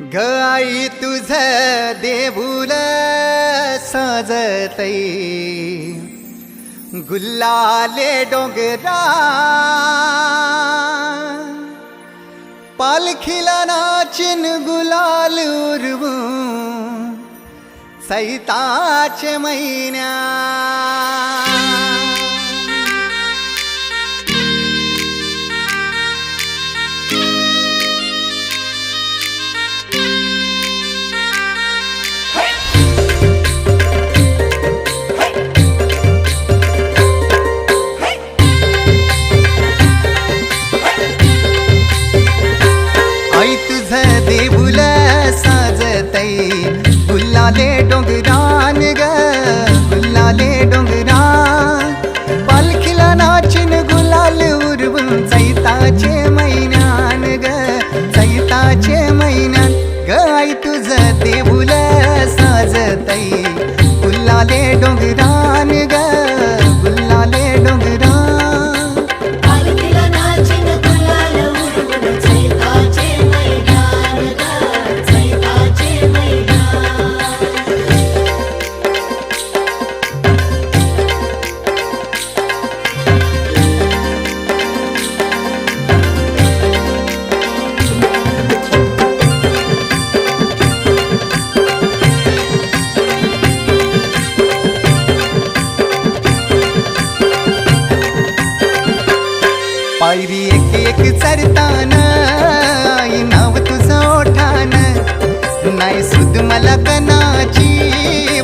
गाई तुझ देऊल सजतई. गुल्लाले डोंगरा. पालखीला नाचिन गुलाल उरवू सैताचे महिन्या तुझ देऊल गुल्लाले डोंगरान ग गुल्लाले डोंगरा पालखीला नाचिन गुलाल उरवून चैताचे महिन्यान ग चैताचे महिन्यान ग आई ते देऊल साजतई। गुल्लाले डोंगरा पायरी एक एक चरताना आई नाव तुझं ओठान. नाही सुद मला कनाची